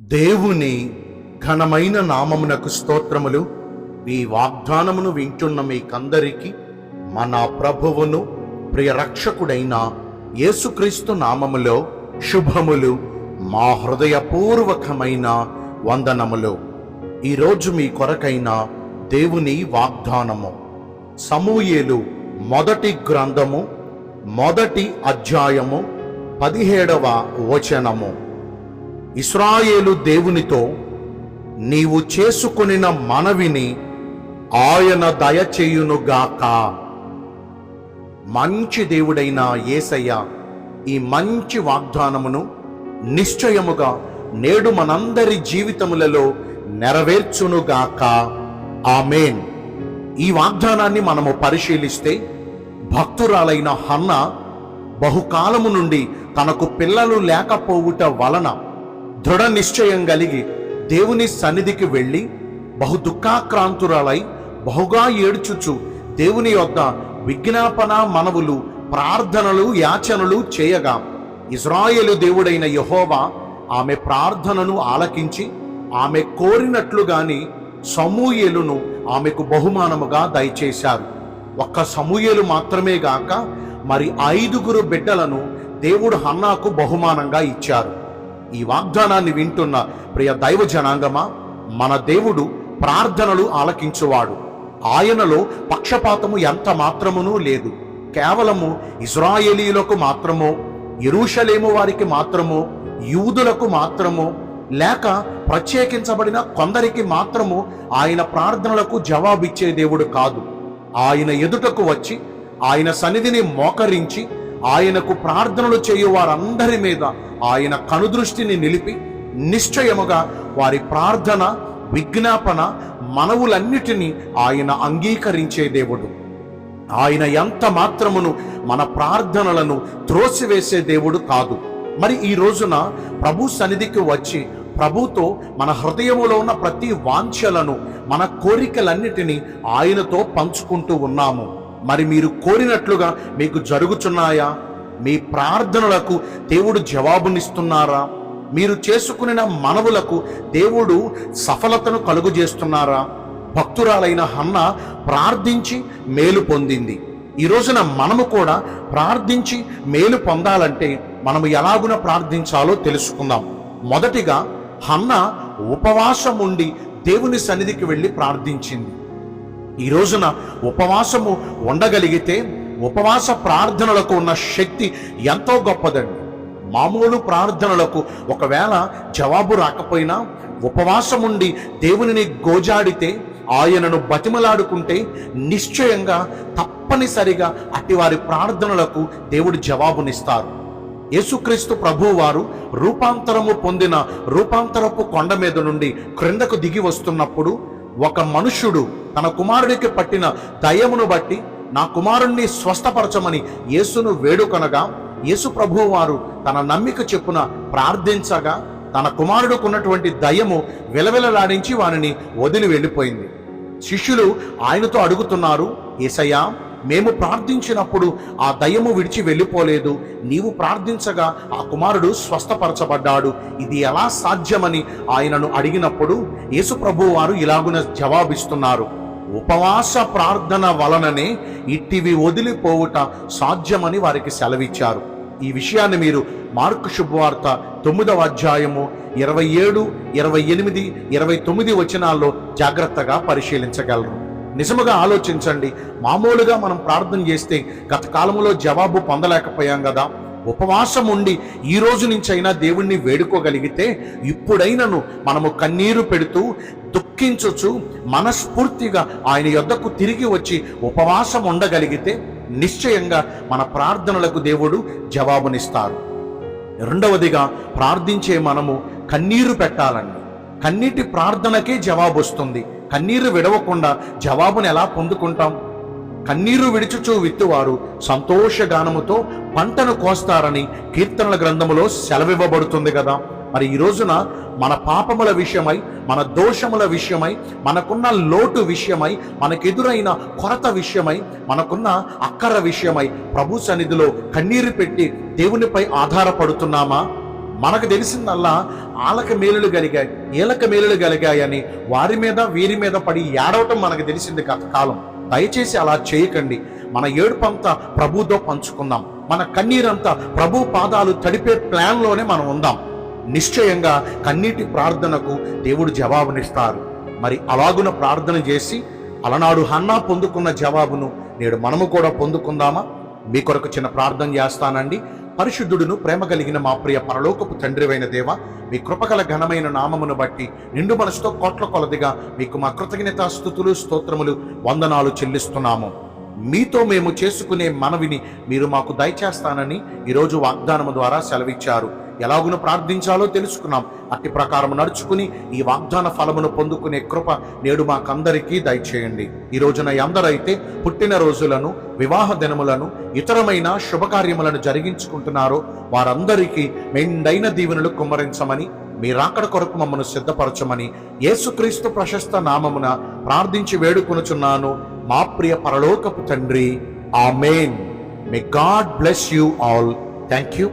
దేవుని ఘనమైన నామమునకు స్తోత్రములు. మీ వాగ్దానమును వింటున్న మీకందరికీ మన ప్రభువును ప్రియ రక్షకుడైన యేసుక్రీస్తు నామములో శుభములు మా హృదయపూర్వకమైన వందనములు. ఈరోజు మీ కొరకైన దేవుని వాగ్దానము. సమూయేలు మొదటి గ్రంథము మొదటి అధ్యాయము పదిహేడవ వచనము. ఇస్రాయేలు దేవునితో నీవు చేసుకొనిన మనవిని ఆయన దయచేయునుగాక మంచి దేవుడైన యేసయ్య ఈ మంచి వాగ్దానమును నిశ్చయముగా నేడు మనందరి జీవితములలో నెరవేర్చునుగాక ఆమెన్. ఈ వాగ్దానాన్ని మనము పరిశీలిస్తే భక్తురాలైన హన్న బహుకాలము నుండి తనకు పిల్లలు లేకపోవుట వలన దృఢ నిశ్చయం కలిగి దేవుని సన్నిధికి వెళ్ళి బహు దుఃఖాక్రాంతురాలై బహుగా ఏడ్చుచు దేవుని యొద్ద విజ్ఞాపన మనవులు ప్రార్థనలు యాచనలు చేయగా ఇజ్రాయేలు దేవుడైన యహోవా ఆమె ప్రార్థనను ఆలకించి ఆమె కోరినట్లుగాని సమూయేలును ఆమెకు బహుమానముగా దయచేశారు. ఒక్క సమూయేలు మాత్రమే గాక మరి ఐదుగురు బిడ్డలను దేవుడు హన్నాకు బహుమానంగా ఇచ్చారు. ఈ వాగ్దానాన్ని వింటున్న ప్రియ దైవ జనాంగమా మన దేవుడు ప్రార్థనలు ఆలకించువాడు. ఆయనలో పక్షపాతము ఎంత మాత్రమునూ లేదు. కేవలము ఇజ్రాయేలీలకు మాత్రమో ఎరుషలేము వారికి మాత్రమో యూదులకు మాత్రమో లేక ప్రత్యేకించబడిన కొందరికి మాత్రము ఆయన ప్రార్థనలకు జవాబిచ్చే దేవుడు కాదు. ఆయన ఎదుటకు వచ్చి ఆయన సన్నిధిని మోకరించి ఆయనకు ప్రార్థనలు చేయు వారందరి మీద ఆయన కనుదృష్టిని నిలిపి నిశ్చయముగా వారి ప్రార్థన విజ్ఞాపన మనవులన్నిటినీ ఆయన అంగీకరించే దేవుడు. ఆయన ఎంత మాత్రమును మన ప్రార్థనలను త్రోసివేసే దేవుడు కాదు. మరి ఈ రోజున ప్రభు సన్నిధికి వచ్చి ప్రభుతో మన హృదయములో ఉన్న ప్రతి వాంఛలను మన కోరికలన్నిటినీ ఆయనతో పంచుకుంటూ ఉన్నాము. మరి మీరు కోరినట్లుగా మీకు జరుగుచున్నాయా? మీ ప్రార్థనలకు దేవుడు జవాబునిస్తున్నారా? మీరు చేసుకున్న మనవులకు దేవుడు సఫలతను కలుగు చేస్తున్నారా భక్తురాలైన హన్న ప్రార్థించి మేలు పొందింది. ఈ రోజున మనము కూడా ప్రార్థించి మేలు పొందాలంటే మనము ఎలాగున ప్రార్థించాలో తెలుసుకుందాం. మొదటిగా హన్న ఉపవాసం ఉండి దేవుని సన్నిధికి వెళ్ళి ప్రార్థించింది. ఈ రోజున ఉపవాసము ఉండగలిగితే ఉపవాస ప్రార్థనలకు ఉన్న శక్తి ఎంతో గొప్పదండి. మామూలు ప్రార్థనలకు ఒకవేళ జవాబు రాకపోయినా ఉపవాసం ఉండి దేవునిని గోజాడితే ఆయనను బతిమలాడుకుంటే నిశ్చయంగా తప్పనిసరిగా అట్టి వారి ప్రార్థనలకు దేవుడు జవాబునిస్తారు. యేసుక్రీస్తు ప్రభువారు రూపాంతరము పొందిన రూపాంతరపు కొండ మీద నుండి క్రిందకు దిగి వస్తున్నప్పుడు ఒక మనుష్యుడు తన కుమారుడికి పట్టిన దయమును బట్టి నా కుమారుణ్ణి స్వస్థపరచమని యేసును వేడుకొనగా యేసు ప్రభువు వారు తన నమ్మిక చెప్పున ప్రార్థించగా తన కుమారుడుకున్నటువంటి దయము విలవిలలాడించి వారిని వదిలి వెళ్ళిపోయింది. శిష్యులు ఆయనతో అడుగుతున్నారు ఏసయ్యా మేము ప్రార్థించినప్పుడు ఆ దయ్యము విడిచి వెళ్ళిపోలేదు. నీవు ప్రార్థించగా ఆ కుమారుడు స్వస్థపరచబడ్డాడు. ఇది ఎలా సాధ్యమని ఆయనను అడిగినప్పుడు యేసు ప్రభు వారు ఇలాగున జవాబిస్తున్నారు. ఉపవాస ప్రార్థన వలననే ఇట్టివి వదిలిపోవుట సాధ్యమని వారికి సెలవిచ్చారు. ఈ విషయాన్ని మీరు మార్కు శుభవార్త తొమ్మిదవ అధ్యాయము ఇరవై ఏడు ఇరవై ఎనిమిది ఇరవై తొమ్మిది వచనాల్లో జాగ్రత్తగా పరిశీలించగలరు. నిజముగా ఆలోచించండి. మామూలుగా మనం ప్రార్థన చేస్తే గత కాలంలో జవాబు పొందలేకపోయాం కదా ఉపవాసం ఉండి ఈ రోజు నుంచైనా దేవుణ్ణి వేడుకోగలిగితే ఇప్పుడైనను మనము కన్నీరు పెడుతూ దుఃఖించొచ్చు మనస్ఫూర్తిగా ఆయన యొద్దకు తిరిగి వచ్చి ఉపవాసం ఉండగలిగితే నిశ్చయంగా మన ప్రార్థనలకు దేవుడు జవాబునిస్తారు. రెండవదిగా ప్రార్థించే మనము కన్నీరు పెట్టాలండి. కన్నీటి ప్రార్థనకే జవాబు వస్తుంది కన్నీరు విడవకుండా జవాబును ఎలా పొందుకుంటాం? కన్నీరు విడిచుచూ విత్తువారు. సంతోషగానముతో పంటను కోస్తారని కీర్తనల గ్రంథములో సెలవివ్వబడుతుంది కదా. మరి ఈ రోజున మన పాపముల విషయమై మన దోషముల విషయమై మనకున్న లోటు విషయమై మనకెదురైన కొరత విషయమై మనకున్న అక్కర విషయమై ప్రభు సన్నిధిలో కన్నీరు పెట్టి దేవునిపై ఆధారపడుతున్నామా? మనకు తెలిసిందల్లా ఆలక మేలులు కలిగాయి ఏలక మేలులు కలిగాయని వారి మీద వీరి మీద పడి ఏడవటం మనకు తెలిసింది కాలం. దయచేసి అలా చేయకండి. మన ఏడుపంతా ప్రభుతో పంచుకుందాం. మన కన్నీరంతా ప్రభు పాదాలు తడిపే ప్లాన్లోనే మనం ఉందాం. నిశ్చయంగా కన్నీటి ప్రార్థనకు దేవుడు జవాబునిస్తారు. మరి అలాగున ప్రార్థన చేసి అలనాడు హన్నా పొందుకున్న జవాబును నేడు మనము కూడా పొందుకుందామా? మీ కొరకు చిన్న ప్రార్థన చేస్తానండి. పరిశుద్ధుడును ప్రేమ కలిగిన మా ప్రియ పరలోకపు తండ్రివైన దేవ మీ కృపగల ఘనమైన నామమును బట్టి నిండు మనసుతో కోట్ల కొలదిగా మీకు మా కృతజ్ఞత స్థుతులు స్తోత్రములు వందనాలు చెల్లిస్తున్నాము. మీతో మేము చేసుకునే మనవిని మీరు మాకు దయచేస్తానని ఈరోజు వాగ్దానము ద్వారా సెలవిచ్చారు. ఎలాగున ప్రార్థించాలో తెలుసుకున్నాం. అట్టి ప్రకారం నడుచుకుని ఈ వాగ్దాన ఫలమును పొందుకునే కృప నేడు మాకందరికీ దయచేయండి. ఈ రోజున ఎందరైతే పుట్టిన రోజులను వివాహ దినములను ఇతరమైన శుభకార్యములను జరిగించుకుంటున్నారో వారందరికీ మెండైన దీవెనలు కుమ్మరించమని మీ రాకడ కొరకు మమ్మను సిద్ధపరచమని యేసుక్రీస్తు ప్రశస్త నామమున ప్రార్థించి వేడుకొనుచున్నాను. మా ప్రియ పరలోకపు తండ్రి. Amen. May God bless you all thank you